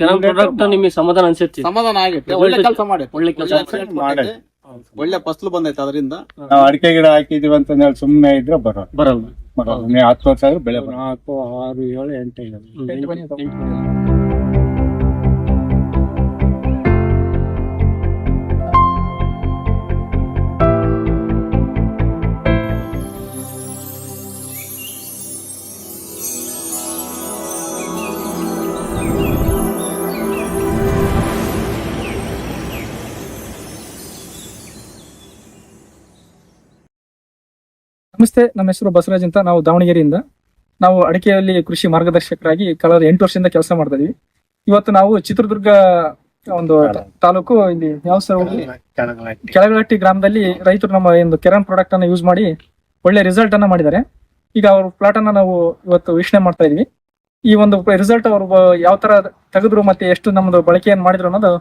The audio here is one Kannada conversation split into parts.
ಕೆಲವು ಪ್ರಾಡಕ್ಟ್ ನಿಮಗೆ ಸಮಾಧಾನ ಅನ್ಸುತ್ತೆ. ಸಮಾಧಾನ ಆಗೈತೆ. ಒಳ್ಳೆ ಕೆಲಸ ಮಾಡಿ ಒಳ್ಳೆ ಕೆಲಸ ಮಾಡಿ ಒಳ್ಳೆ ಫಸಲು ಬಂದೈತೆ ಅದರಿಂದ. ನಾವು ಅಡಿಕೆ ಗಿಡ ಹಾಕಿದೀವಿ ಅಂತ ಹೇಳಿ ಸುಮ್ಮನೆ ಇದ್ರೆ ಬರೋ ಬರಲ್ಲ. ಬರೋದು ನೀವು ಹತ್ತು ವರ್ಷ ಆದ್ರೂ ಬೆಳೆ ನಾಲ್ಕು ಆರು ಏಳು ಎಂಟು ನಮಸ್ತೆ ನಮ್ಮ ಹೆಸರು ಬಸವರಾಜ್ ಅಂತ. ನಾವು ದಾವಣಗೆರೆಯಿಂದ. ನಾವು ಅಡಿಕೆಯಲ್ಲಿ ಕೃಷಿ ಮಾರ್ಗದರ್ಶಕರಾಗಿ ಕಳೆದ ಎಂಟು ವರ್ಷದಿಂದ ಕೆಲಸ ಮಾಡ್ತಾ ಇದೀವಿ. ಇವತ್ತು ನಾವು ಚಿತ್ರದುರ್ಗ ಒಂದು ತಾಲೂಕು ಇಲ್ಲಿ ಯಾವ ಸರ್ ಕೆಳಗಟ್ಟಿ ಗ್ರಾಮದಲ್ಲಿ ರೈತರು ನಮ್ಮ ಒಂದು ಕೆರನ್ ಪ್ರಾಡಕ್ಟ್ ಅನ್ನ ಯೂಸ್ ಮಾಡಿ ಒಳ್ಳೆ ರಿಸಲ್ಟ್ ಅನ್ನ ಮಾಡಿದ್ದಾರೆ. ಈಗ ಅವ್ರ ಪ್ಲಾಟ್ ಅನ್ನ ನಾವು ಇವತ್ತು ವೀಕ್ಷಣೆ ಮಾಡ್ತಾ ಇದೀವಿ. ಈ ಒಂದು ರಿಸಲ್ಟ್ ಅವರು ಯಾವ ತರ ತೆಗೆದ್ರು ಮತ್ತೆ ಎಷ್ಟು ನಮ್ದು ಬಳಕೆಯನ್ನು ಮಾಡಿದ್ರು ಅನ್ನೋದು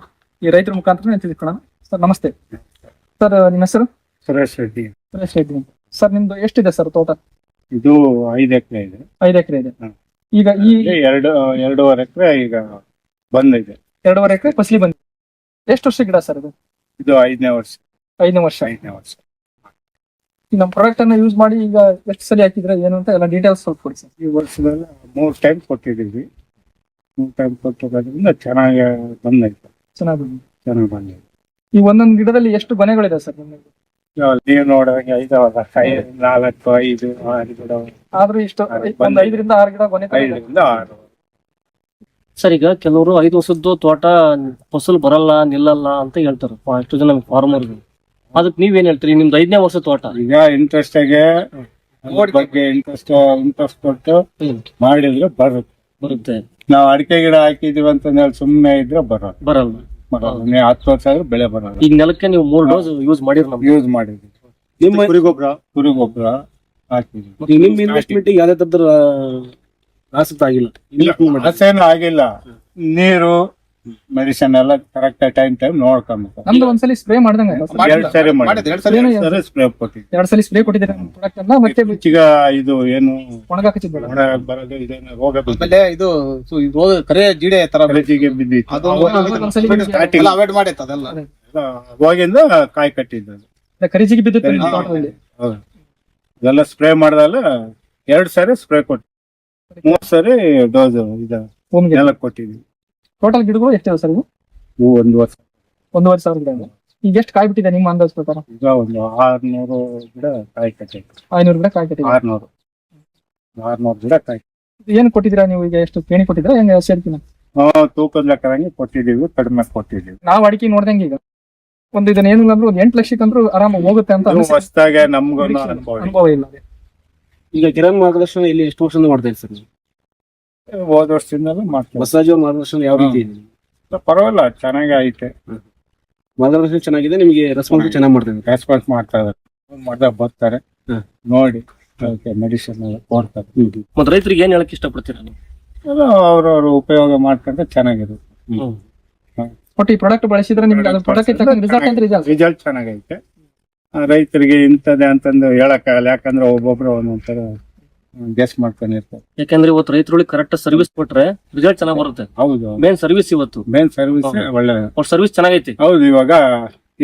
ಈ ರೈತರ ಮುಖಾಂತರ ತಿಳ್ಕೊಳ್ಳೋಣ ಸರ್ ನಮಸ್ತೆ. ಸರ್ ನಿಮ್ಮ ಹೆಸರು? ಸುರೇಶ್ ರೆಡ್ಡಿ. ಸುರೇಶ್ ರೆಡ್ಡಿ. ಸರ್ ನಿಮ್ದು ಎಷ್ಟಿದೆ ಸರ್ ತೋಟ? ಇದು ಐದು ಎಕರೆ ಇದೆ. ಐದು ಎಕರೆ ಇದೆ. ಹ್ಮ್. ಈಗ ಈ ಎರಡು ಎರಡೂವರೆ ಎಕರೆ ಈಗ ಬಂದಿದೆ. ಎರಡೂವರೆ ಎಕರೆ ಫಸಲಿ ಬಂದ ಎಷ್ಟು ವರ್ಷ ಗಿಡ ಸರ್ ಇದು? ಇದು ಐದನೇ ವರ್ಷ. ಐದನೇ ವರ್ಷ. ಐದನೇ ವರ್ಷ. ಈಗ ನಮ್ಮ ಪ್ರಾಡಕ್ಟ್ ಅನ್ನ ಯೂಸ್ ಮಾಡಿ ಈಗ ಎಷ್ಟು ಸಲ ಹಾಕಿದ್ರೆ ಏನು ಅಂತ ಎಲ್ಲ ಡೀಟೇಲ್ಸ್ ಸ್ವಲ್ಪ ಕೊಡಿ ಸರ್. ಈ ವರ್ಷದಲ್ಲಿ ಮೂರ್ ಟೈಮ್ ಕೊಟ್ಟಿದ್ದೀವಿ. ಮೂರ್ ಟೈಮ್ ಕೊಟ್ಟಿರೋದ್ರಿಂದ ಚೆನ್ನಾಗಿ ಬಂದೈತೆ. ಚೆನ್ನಾಗಿ ಬಂದಿದೆ. ಚೆನ್ನಾಗಿ ಬಂದಿದೆ. ಈ ಒಂದೊಂದು ಗಿಡದಲ್ಲಿ ಎಷ್ಟು ಗೊನೆಗಳಿದೆ ಸರ್ ನಿಮಗೆ? ನೀವು ನೋಡುವಾಗ ಐದವಲ್ಲ ಐದು ನಾಲ್ಕು ಐದು ಆರು ಗಿಡ. ಆದ್ರೂ ಇಷ್ಟು ಒಂದ್ ಐದರಿಂದ ಆರು ಗಿಡ ಕೊನೆ ಇದೆ. ಐದರಿಂದ ಆರು. ಸರ್ ಈಗ ಕೆಲವರು ಐದು ವರ್ಷದ್ದು ತೋಟ ಫಸಲು ಬರಲ್ಲ ನಿಲ್ಲಲ್ಲ ಅಂತ ಹೇಳ್ತಾರೆ. ಫಾ- ಎಷ್ಟು ಜನ ಫಾರ್ಮರ್ ಅದಕ್ಕೆ ನೀವೇನ್ ಹೇಳ್ತೀರಿ? ನಿಮ್ದು ಐದನೇ ವರ್ಷ ತೋಟ. ಈಗ ಇಂಟ್ರೆಸ್ಟ್ ಆಗಿ ಅದ್ರ ಬಗ್ಗೆ ಇಂಟ್ರೆಸ್ಟ್ ಇಂಟ್ರೆಸ್ಟ್ ಕೊಟ್ಟು ಮಾಡಿದ್ರೆ ಬರುತ್ತೆ. ಬರುತ್ತೆ. ನಾವು ಅಡಿಕೆ ಗಿಡ ಹಾಕಿದೀವಿ ಅಂತ ಹೇಳಿ ಸುಮ್ಮನೆ ಇದ್ರೆ ಬರಲ್ಲ. ಬರಲ್ಲ. ನೀವು ಹತ್ತು ವರ್ಷ ಆದ್ರೂ ಬೆಳೆ ಬರೋದು. ಈಗ ನೆಲಕ್ಕೆ ನೀವು ಮೂರ್ ಡೋಸ್ ಯೂಸ್ ಮಾಡಿರಿ ನಮ್ಗೆ. ಯೂಸ್ ಮಾಡಿದ್ವಿ. ನಿಮ್ಮ ಕುರಿಗೊಬ್ಬರ ಕುರಿಗೊಬ್ಬರ ಹಾಕಿದ್ವಿ. ನಿಮ್ಮ ಇನ್ವೆಸ್ಟ್ಮೆಂಟ್ ಯಾವ್ದೇ ತರದ ಆಸಕ್ತಿ ಆಗಿಲ್ಲ. ಮಾಡಿ. ಹಸೇನು ಆಗಿಲ್ಲ. ನೀರು ಮೆಡಿಸಿನ್ ಎಲ್ಲ ಕರೆಕ್ಟ್ ಟೈಮ್ ಟೈಮ್ ನೋಡ್ಕೊಂಡು ನಮ್ದು ಒಂದ್ಸಲಿ ಸ್ಪ್ರೇ ಮಾಡ್ದಂಗ ಎರಡ್ ಸರಿ ಮಾಡಿದ್ದು ಎರಡ್ ಸರಿ ಏನು- ಸರಿ ಸ್ಪ್ರೇ ಕೊಟ್ಟಿದ್ದೆ ಎರಡ್ ಸಲ ಸ್ಪ್ರೇ ಕೊಟ್ಟಿದ್ದೀರಾ? ಪ್ರಾಡಕ್ಟ್ ಅನ್ನ ಮತ್ತೆ ಈಗ ಇದು ಏನು ಒಣಗಾಕ ಹಚ್ಚಿದ್ಬೇಡ ಒಣ ಬರೋದು ಇದೇನು ರೋಗ ಆಮೇಲೆ ಇದು ಸು- ಇದು ರೋಗ ಕರೆ ಜಿಡೆ ತರ ಕಲಜಿಗೆ ಬಿದ್ದಿತ್ತು. ಅದು ಒಂದ್ಸಲಿ starting ಎಲ್ಲ ಅವಾಯ್ಡ್ ಮಾಡೈತೆ ಅದೆಲ್ಲ. ಅವಾಗಿಂದ ಕಾಯಿ ಕಟ್ಟಿದ್ದು ಕರಿಜಿಗೆ ಬಿದ್ದಿತ್ತು. ನಿಮ್ಮ ತೋಟದಲ್ಲಿ. ಹೌದು. ಇದೆಲ್ಲ ಸ್ಪ್ರೇ ಮಾಡ್ದಲ್ಲ ಎರಡ್ ಸರಿ ಸ್ಪ್ರೇ ಕೊಟ್ಟು ಮೂರ್ ಸರಿ ಡೋಸ್ ಇದು ಎಲ್ಲ ಕೊಟ್ಟಿದ್ವಿ. ಟೋಟಲ್ ಗಿಡಗಳು ಎಷ್ಟಿವೆ ಸರ್ ಇವು? ಒಂದು ವರ್ಷ. ಒಂದೂವರೆ ಸಾವಿರ ಗಿಡ ಇದೆ ಈಗ ಎಷ್ಟು ಕಾಯಿ ಬಿಟ್ಟಿದೆ ನಿಮ್ಮ ಅಂದಾಜ್ ಪ್ರಕಾರ? ಈಗ ಒಂದು ಆರ್ನೂರು ಗಿಡ ಕಾಯಿ ಕಟ್ಟಿತ್ತು ಐನೂರು ಗಿಡ ಕಾಯಿ ಕಟ್ಟಿದೆ. ಆರ್ನೂರು. ಆರ್ನೂರು ಗಿಡ ಕಾಯಿ. ಇದು ಏನ್ ಕೊಟ್ಟಿದ್ದೀರಾ ನೀವು ಈಗ ಎಷ್ಟು ಪೇಣಿ ಕೊಟ್ಟಿದ್ದೀರಾ? ಹೆಂಗೆ ಸೇರ್ತೀನಿ ಆ, ತೂಕದ ಲೆಕ್ಕದಂಗೆ ಕೊಟ್ಟಿದೀವಿ ಕಡಿಮೆ ಕೊಟ್ಟಿದ್ದೀವಿ. ನಾವ್ ಅಡಿಕೆ ನೋಡ್ದಂಗೆ ಈಗ. ಒಂದು ಇದನ್ನ ಏನಿಲ್ಲ ಅಂದ್ರೆ ಒಂದ್ ಎಂಟು ಲಕ್ಷಕ್ಕೆ ಅಂದ್ರೂ ಆರಾಮ ಹೋಗುತ್ತೆ ಅಂತ ಅನಿಸುತ್ತೆ. ಹೊಸ್ದಾಗೆ ನಮ್ಗೂ ಅನುಭವ. ಇದೆ. ಅನುಭವ ಇಲ್ಲ. ಈಗ ಕಿರಣ್ ಮಾರ್ಗದರ್ಶನ ಇಲ್ಲಿ ಎಷ್ಟು ವರ್ಷದಿಂದ ಮಾಡ್ತಾ ಇದ್ದೀರಿ ಸರ್ ನೀವು? ಹೋದ ವರ್ಷದಿಂದಲೂ ಮಾಡ್ತೀವಿ ಬಸವರಾಜ್ ಅವ್ರ ಮಾರ್ಗದರ್ಶನ ಯಾವ ರೀತಿ ಇದೆ ಪರವಾಗಿಲ್ಲ ಚೆನ್ನಾಗಿ ಐತೆ ಮಾರ್ಗದರ್ಶನ ಚೆನ್ನಾಗಿದೆ ನಿಮಗೆ ರೆಸ್ಪಾನ್ಸ್ ಚೆನ್ನಾಗಿ ಮಾಡ್ತಾ ಇದ್ದಾರೆ. ರೆಸ್ಪಾನ್ಸ್ ಮಾಡ್ತಾ ಇದ್ದಾರೆ. ಮಾಡ್ದಾಗ ಬರ್ತಾರೆ. ಹ್ಮ್. ನೋಡಿ ಅದಕ್ಕೆ ಮೆಡಿಸಿನ್ ಎಲ್ಲ ಕೊಡ್ತಾರೆ. ಮತ್ತೆ ರೈತರಿಗೆ ಏನ್ ಹೇಳಕ್ ಇಷ್ಟಪಡ್ತೀರಾ ನೀವು? ಎಲ್ಲ ಅವ್ರವ್ರ ಉಪಯೋಗ ಮಾಡ್ಕೊಂಡ್ರೆ ಚೆನ್ನಾಗಿರುತ್ತೆ ಬಟ್ ಈ ಪ್ರಾಡಕ್ಟ್ ಬಳಸಿದ್ರೆ ನಿಮ್ಗೆ ಅದ್ರ ಪ್ರಾಡಕ್ಟ್ ರಿಸಲ್ಟ್ ಅಂತ ಇದೆ ರಿಸಲ್ಟ್ ಚೆನ್ನಾಗೈತೆ. ಆ, ರೈತರಿಗೆ ಇಂಥದ್ದೇ ಅಂತಂದು ಹೇಳಕ್ಕಾಗಲ್ಲ. ಯಾಕಂದ್ರೆ ಒಬ್ಬೊಬ್ರು ಒಂದೊಂದ್ ತರ ಗೆಸ್ ಮಾಡ್ಕೊಂಡಿರ್ತಾರೆ ಯಾಕಂದ್ರೆ ಇವತ್ತು ರೈತರುಗಳಿಗೆ ಕರೆಕ್ಟ್ ಸರ್ವಿಸ್ ಕೊಟ್ರೆ ರಿಸಲ್ಟ್ ಚೆನ್ನಾಗಿ ಬರುತ್ತೆ. ಹೌದು ಮೇನ್ ಸರ್ವಿಸ್ ಇವತ್ತು. ಮೇನ್ ಸರ್ವಿಸ್ ಒಳ್ಳೆ ಅವ್ರ ಸರ್ವಿಸ್ ಚೆನ್ನಾಗೈತಿ. ಹೌದು ಇವಾಗ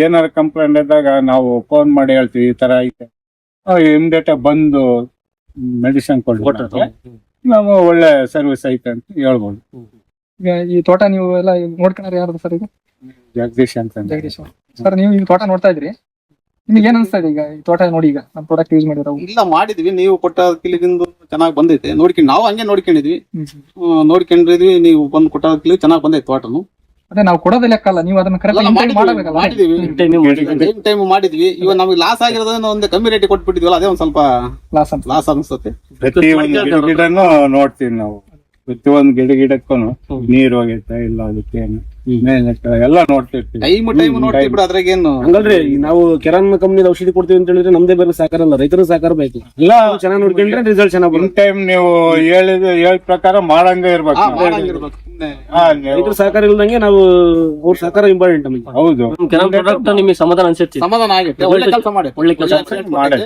ಏನಾರ ಕಂಪ್ಲೇಂಟ್ ಇದ್ದಾಗ ನಾವು ಫೋನ್ ಮಾಡಿ ಹೇಳ್ತೀವಿ ಈ ತರ ಐತೆ ಇಮಿಡಿಯೇಟ್ ಬಂದು ಮೆಡಿಸಿನ್ ಕೊಟ್ಟು ಕೊಡ್ತಾರೆ ನಾವು ಒಳ್ಳೆ ಸರ್ವಿಸ್ ಐತೆ ಅಂತ ಹೇಳ್ಬೋದು. ಈಗ ಈ ತೋಟ ನೀವು ಎಲ್ಲ ನೋಡ್ಕೊಂಡ್ರೆ ಯಾರು ಸರ್ ಈಗ ಜಗದೀಶ್ ಅಂತ ಜಗದೀಶ್ ಸರ್ ನೀವು ಈ ತೋಟ ನೋಡ್ತಾ ಇದ್ರಿ. ನಿಮ್ಗೆ ಏನ್ ಅನ್ಸ್ತಾ ಇದೆ ಈಗ ಈ ತೋಟ ನೋಡಿ ಈಗ ನಮ್ಮ ಪ್ರಾಡಕ್ಟ್ ಯೂಸ್ ಮಾಡಿರೋ ಇಲ್ಲ ಮಾಡಿದ್ವಿ. ನೀವು ಕೊಟ್ಟ ಕಿಲಿಗಿಂದು ಚೆನ್ನಾಗಿ ಬಂದೈತೆ. ನೋಡ್ಕೊಂಡು ನಾವು ಹಂಗೆ ನೋಡ್ಕೊಂಡಿದ್ವಿ. ಹ್ಮ್, ನೋಡ್ಕೊಂಡಿದ್ವಿ. ನೀವು ಬಂದು ಕೊಟ್ಟ ಕಿಲಿ ಚೆನ್ನಾಗಿ ಬಂದೈತೆ ತೋಟನು. ಅದೇ ನಾವು ಕೊಡೋದೇ ಲೆಕ್ಕ ಅಲ್ಲ ನೀವು ಅದನ್ನ ಕರೆಕ್ಟ್ ಮಾಡಬೇಕಲ್ಲ? ಮಾಡಿದೀವಿ. ಟೈಮ್ ಟೈಮ್ ಮಾಡಿದ್ವಿ. ಇವಾಗ ನಮಗೆ ಲಾಸ್ ಆಗಿರೋದನ್ನ ಒಂದು ಕಮ್ಮಿ ರೇಟ್ ಕೊಟ್ಬಿಟ್ಟಿದ್ವಲ್ಲ ಅದೇ ಒಂದ್ ಸ್ವಲ್ಪ ಲಾಸ್ ಅಂತ ಲಾಸ್ ಅನ್ಸುತ್ತೆ. ಪ್ರತಿ ಒಂದು ಗಿಡ ಗಿಡನು ನೋಡ್ತೀವಿ ನಾವು. ಪ್ರತಿ ಒಂದು ಗಿಡ ಗಿಡಕ್ಕೂ ನೀರ್ ಹೋಗೈತಾ ಇಲ್ಲ ಅದಕ್ಕೆ ಮೇಲೆ ಕೆಳಗೆ ಎಲ್ಲ ನೋಡ್ತಿರ್ತೀವಿ ಟೈಮ್ ಟೈಮ್ ನೋಡ್ತೀವಿ ಬಿಡು ಅದ್ರಾಗ ಏನು? ಹಂಗಲ್ರಿ ಈಗ ನಾವು ಕೆರಾನ್ ಕಂಪ್ನಿ ಔಷಧಿ ಕೊಡ್ತೀವಿ ಅಂತ ಹೇಳಿದ್ರೆ ನಮ್ದೇ ಬೇರೆ ಸಹಕಾರ ಅಲ್ಲ ರೈತರ ಸಹಕಾರ ಬೇಕು. ಎಲ್ಲ ಚೆನ್ನಾಗಿ ನೋಡ್ಕೊಂಡ್ರೆ ರಿಸಲ್ಟ್ ಚೆನ್ನಾಗಿ ಇನ್ ಬರುತ್ತೆ ಟೈಮ್ ನೀವು ಹೇಳಿದ ಹೇಳಿದ ಪ್ರಕಾರ ಮಾಡಂಗ ಇರ್ಬೇಕು. ಹಾ, ಮಾಡಂಗಿರ್ಬೇಕು ಸುಮ್ನೆ. ಹಾ, ನೀವು- ರೈತರ ಸಹಕಾರ ಇಲ್ದಂಗೆ ನಾವು ಅವ್ರ ಸಹಕಾರ ಇಂಪಾರ್ಟೆಂಟ್ ನಮಗೆ. ಹೌದು. ಕೆಲವು ಪ್ರಾಡಕ್ಟ್ ನಿಮಗೆ ಸಮಾಧಾನ ಅನ್ಸುತ್ತೆ ಸಮಾಧಾನ ಆಗೈತೆ ಒಳ್ಳೆ ಕೆಲಸ ಮಾಡಿ. ಒಳ್ಳೆ ಕೆಲಸ ಮಾಡಿ.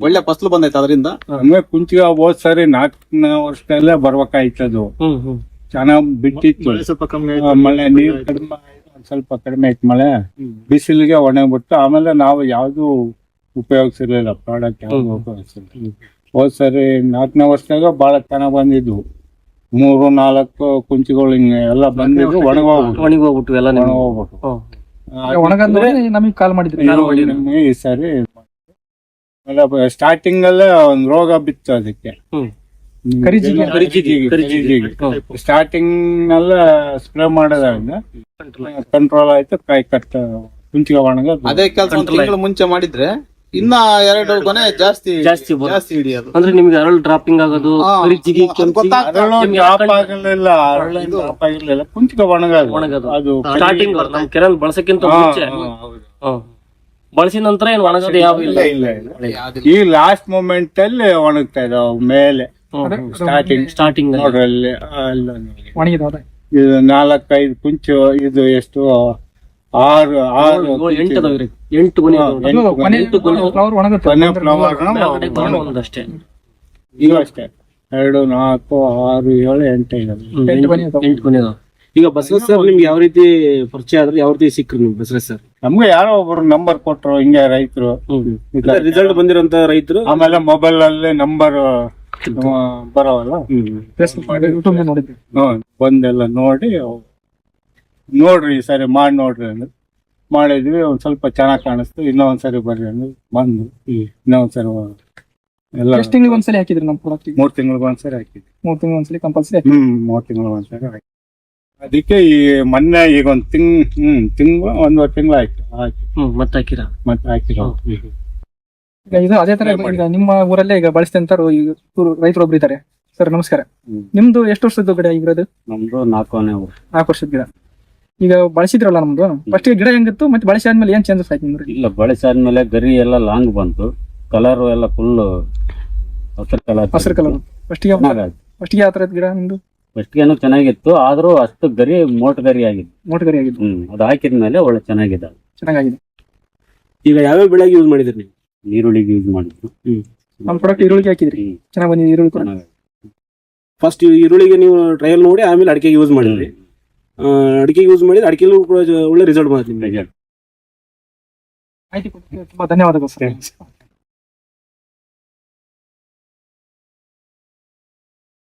ಒಳ್ಳೆ ಫಸಲು ಬಂದೈತೆ ಅದರಿಂದ. ನಮ್ಗೆ ಕುಂಚಿಗೆ ಹೋದ್ ಸರಿ ನಾಲ್ಕನೇ ವರ್ಷದಲ್ಲೇ ಬರ್ಬೇಕಾಯ್ತದು. ಹ್ಮ್ ಹ್ಮ್. ಚೆನ್ನಾಗ್ ಬಿಟ್ಟಿತ್ತು. ಮಳೆ ಸ್ವಲ್ಪ ಕಮ್ಮಿ ಆ, ಮಳೆ ನೀರ್ ಕಡಿಮೆ ಆಯ್ತು, ಒಂದ್ ಸ್ವಲ್ಪ ಕಡಿಮೆ ಆಯ್ತು ಮಳೆ. ಬಿಸಿಲಿಗೆ ಒಣಗ್ಬಿಟ್ಟು ಆಮೇಲೆ ನಾವು ಯಾವ್ದು ಉಪಯೋಗಿಸಿರ್ಲಿಲ್ಲ. ಪ್ರಾಡಕ್ಟ್ ಯಾವ್ದು ಉಪಯೋಗಿಸಿಲ್ಲ ಹೋದ್ ಸರಿ ನಾಲ್ಕನೇ ವರ್ಷದಾಗ ಬಹಳ ಚೆನ್ನಾಗ್ ಬಂದಿದ್ವು. ಮೂರು ನಾಲ್ಕು ಕುಂಚಿಗಳು ಹಿಂಗೆ ಎಲ್ಲ ಬಂದಿದ್ವು ಒಣಗೋಗ್ಬಿಟ್ಟು ಒಣಗಿ ಹೋಗ್ಬಿಟ್ಟು ಎಲ್ಲ ನಿಮ್ಗೆ. ಒಣಗೋಗ್ಬಿಟ್ಟು ಹ್ಮ್. ಒಣಗಂದ್ರೆ ನಮಗೆ ಕಾಲ್ ಮಾಡಿದ್ರಿ ನಮ್ಗೆ ಈ ಸರಿ ಸ್ಟಾರ್ಟಿಂಗ್ ಅಲ್ಲೇ ಒಂದ್ ರೋಗ ಬಿತ್ತು ಅದಕ್ಕೆ. ಹ್ಮ್. ಕರಿಜಿಗಿ. ಕರಿಜಿಗಿ, ಕರಿಜಿಗಿ. ಸ್ಟಾರ್ಟಿಂಗ್ ನಲ್ಲ ಸ್ಪ್ರೇ ಮಾಡೋದ್ರಿಂದ ಕಂಟ್ರೋಲ್ ಆಯ್ತು. ಕೈ ಕಟ್ ಕುಂಚಿಗೆ ಒಣಗ ಅದೇ ಕೆಲಸ ತಿಂಗಳು ಮುಂಚೆ ಮಾಡಿದ್ರೆ ಇನ್ನ ಎರಡು ಕೊನೆ ಜಾಸ್ತಿ ಜಾಸ್ತಿ. ಜಾಸ್ತಿ ಹಿಡಿಯೋದು. ಅಂದ್ರೆ ನಿಮ್ಗೆ ಅರಳು ಡ್ರಾಪಿಂಗ್ ಆಗೋದು ಕರಿಜಿಗಿ ಆಗಿರ್ಲಿಲ್ಲ ಕುಂಚಿಗೆ ಒಣಗದು. ಒಣಗೋದು. ಅದು ಸ್ಟಾರ್ಟಿಂಗ್ ನಮ್ ಕೆರಲ್ ಬಳಸಕ್ಕಿಂತ ಮುಂಚೆ. ಬಳಸಿದ ನಂತರ ಏನ್ ಒಣಗೋದು ಯಾವ ಇಲ್ಲ? ಇಲ್ಲ ಇಲ್ಲ. ಇಲ್ಲ ಈ ಲಾಸ್ಟ್ ಮೂಮೆಂಟ್ ಅಲ್ಲಿ ಒಣಗ್ತಾ ಇದಾವ ಮೇಲೆ. ಸ್ಟಾರ್ಟಿಂಗ್ ಸ್ಟಾರ್ಟಿಂಗ್ ನೋಡ್ರಿ ಅಲ್ಲಿ ಅಲ್ಲ ನೋಡಿ. ಒಣಗಿದ ಇದು. ನಾಲ್ಕೈದು ಕುಂಚು ಇದು ಎಷ್ಟು ಆರು ಆರು ಎಂಟು ಅದಾವ್ರಿ ಎಂಟು ಕೊನೆ ಹಾ, ಅದಾವ್ರಿ. ಎಂಟು ಕೊನೆ. ಎಂಟು ಕೊನೆ. ಫ್ಲವರ್ ಒಣಗುತ್ತೆ. ಕೊನೆ ಫ್ಲವರ್ ಒಂದಷ್ಟೇ. ಈಗ ಅಷ್ಟೇ. ಎರಡು ನಾಲ್ಕು ಆರು ಏಳು ಎಂಟು ಹ್ಮ್, ಎಂಟು ಕೊನೆ ಅದಾವ. ಎಂಟು ಕೊನೆ ಅದಾವ ಈಗ ಬಸವರಾಜ್ ಸರ್ ನಿಮ್ಗೆ ಯಾವ ರೀತಿ ಪರಿಚಯ ಆದ್ರೆ ಯಾವ ರೀತಿ ಸಿಕ್ಕ್ರು ನಿಮ್ಗೆ ಬಸವರಾಜ್ ಸರ್? ನಮ್ಗೆ ಯಾರೋ ಒಬ್ಬರು ನಂಬರ್ ಕೊಟ್ರು ಹಿಂಗೆ ರೈತರು. ರಿಸಲ್ಟ್ ಬಂದಿರೋಂತ ರೈತರು? ಆಮೇಲೆ ಮೊಬೈಲ್ ಅಲ್ಲಿ ನಂಬರ್ ಬರೋವಲ್ಲ ಬಂದೆಲ್ಲ ನೋಡಿ ನೋಡ್ರಿ ಈ ಸರಿ ಮಾಡಿ ನೋಡ್ರಿ ಅಂದ್ರೆ. ಮಾಡಿದ್ವಿ ಒಂದ್ ಸ್ವಲ್ಪ ಚೆನ್ನಾಗ್ ಕಾಣಿಸ್ತು ಇನ್ನೊಂದ್ಸರಿ ಬರ್ರಿ ಅಂದ್ರೆ. ಬಂದು ಇನ್ನೊಂದ್ಸರಿ ಎಲ್ಲ ಎಷ್ಟು ತಿಂಗಳಿಗೆ ಒಂದ್ಸಲಿ ಹಾಕಿದ್ರಿ ನಮ್ಮ ಪ್ರಾಡಕ್ಟ್ ಮೂರ್ ತಿಂಗಳಿಗೆ ಒಂದ್ಸರಿ ಹಾಕಿದ್ವಿ. ಮೂರ್ ತಿಂಗಳಿಗೆ ಒಂದ್ಸಲಿ ಕಂಪಲ್ಸರಿ ಹ್ಮ್ ಮೂರ್ ತಿಂಗಳ ಒಂದ್ಸರಿ ಹಾಕಿ ಅದಕ್ಕೆ ಈ ಮೊನ್ನೆ ಈಗ ಒಂದ್ ತಿಂಗ್ ಹ್ಮ್ ತಿಂಗ್ ಒಂದ್ವರೆ ತಿಂಗಳು ಆಯ್ತು. ಹಾಕಿ ಮತ್ತೆ ಹಾಕಿರ? ಮತ್ತೆ ಹಾಕಿರೋ ಈಗ ಇದು ಅದೇ ತರ ಈಗ ನಿಮ್ಮ ಊರಲ್ಲೇ ಈಗ ಬಳಸಿದೆ ಈಗ ರೈತರು ಒಬ್ರು ಇದ್ದಾರೆ ಸರ್ ನಮಸ್ಕಾರ. ನಿಮ್ದು ಎಷ್ಟು ವರ್ಷದ ಗಿಡ ಇರೋದು ನಮ್ದು ನಾಲ್ಕನೇ ನಾಲ್ಕು ವರ್ಷದ ಗಿಡ. ಈಗ ಬಳಸಿದ್ರಲ್ಲ ನಮ್ದು? ಫಸ್ಟ್ ಗಿಡ ಹೆಂಗಿತ್ತು ಮತ್ತೆ ಬಳಸಿ ಆದ್ಮೇಲೆ ಏನ್ ಚೇಂಜಸ್ ಆಯ್ತು ನಿಮ್ದು ಇಲ್ಲ ಬಳಸಿ ಆದ್ಮೇಲೆ ಗರಿ ಎಲ್ಲ ಲಾಂಗ್ ಬಂತು. ಕಲರ್ ಎಲ್ಲ ಫುಲ್ ಹಸಿರು ಕಲರ್ ಹಸಿರು ಕಲರ್ ಫಸ್ಟಿಗೆ ಗೆ ಫಸ್ಟಿಗೆ ಯಾವ ತರದ ಗಿಡ ನಿಮ್ದು? ಫಸ್ಟ್ಗೇನು ಚೆನ್ನಾಗಿತ್ತು ಆದ್ರೂ ಅಷ್ಟು ಗರಿ ಮೋಟ್ ಗರಿ ಆಗಿತ್ತು. ಮೋಟ್ ಗರಿ ಆಗಿದ್ದು ಹ್ಮ್ ಅದು ಹಾಕಿದ್ಮೇಲೆ ಒಳ್ಳೆ ಚೆನ್ನಾಗಿದೆ ಚೆನ್ನಾಗಿದೆ ಈಗ ಯಾವ್ಯಾವ ಬೆಳೆಗೆ ಯೂಸ್ ಮಾಡಿದ್ರಿ ನೀವು? ಈರುಳ್ಳಿಗೆ ಯೂಸ್ ಮಾಡಿದ್ರು. ನಮ್ಮ ಪ್ರಾಡಕ್ಟ್ ಈರುಳ್ಳಿಗೆ ಹಾಕಿದ್ರಿ. ಚೆನ್ನಾಗಿ ಬಂದಿದೆ ಈರುಳ್ಳಿ ಕೂಡ. ಫಸ್ಟ್ ಈರುಳ್ಳಿಗೆ ನೀವು ಟ್ರಯಲ್ ನೋಡಿ ಆಮೇಲೆ ಅಡಿಕೆಗೆ ಯೂಸ್ ಮಾಡಿದ್ರಿ. ಅಡಿಕೆ ಯೂಸ್ ಮಾಡಿದ್ರೆ ಅಡಿಕೆಲೂ ಕೂಡ ಒಳ್ಳೆ ರಿಸಲ್ಟ್ ಬಂದಿದೆ ಆಯ್ತು. ತುಂಬಾ ಧನ್ಯವಾದಗಳು ಸರ್.